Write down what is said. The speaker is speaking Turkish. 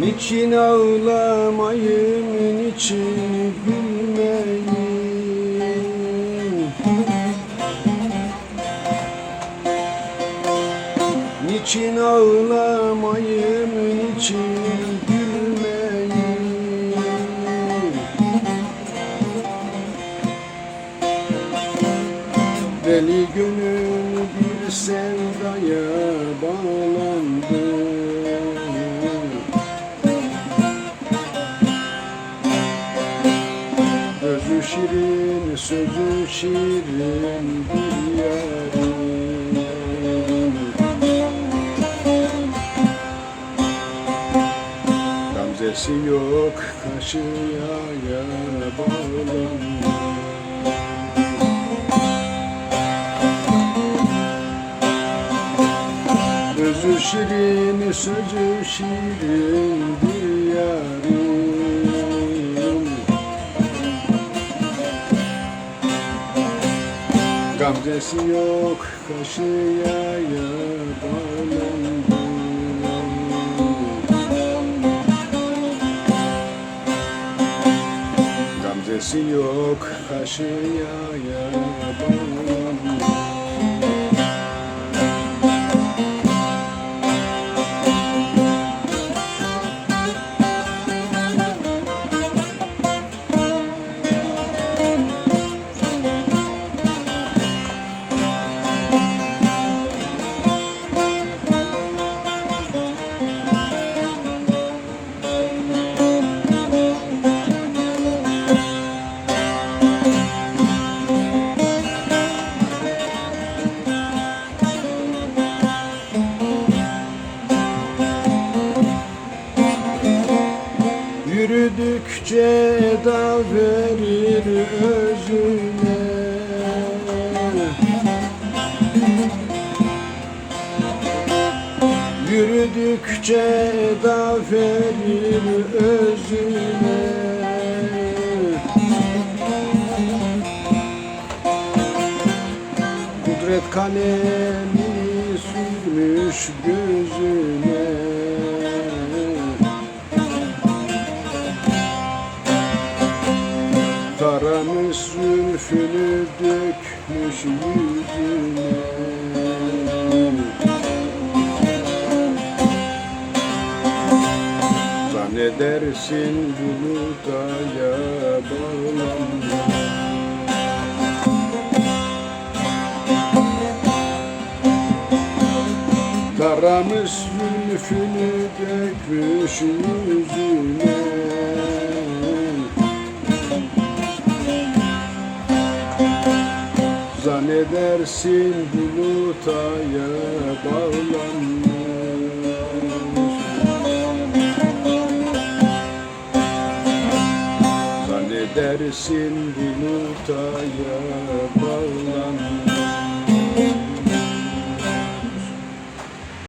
Niçin ağlamayım, niçin gülmeyim Niçin ağlamayım, niçin gülmeyim Deli gönül bir sevdaya bağlandı şirin, sözü şirin bir yarim Gamzesi yok, kaşıya ya bağlandı Özü şirin, sözü şirin bir yarim Gamzesi yok, kaşıya ya bağlandı Gamzesi yok, kaşıya ya bağlandı Da verir özüne. Yürüdükçe da verir özüne. Kudret kalemini sürmüş gözüne Taramış zülfünü dökmüş yüzüne Zannedersin buluta ya bağlanmış. Taramış zülfünü dökmüş yüzüne Zannedersin buluta ya bağlanmış. Zannedersin buluta ya bağlanmış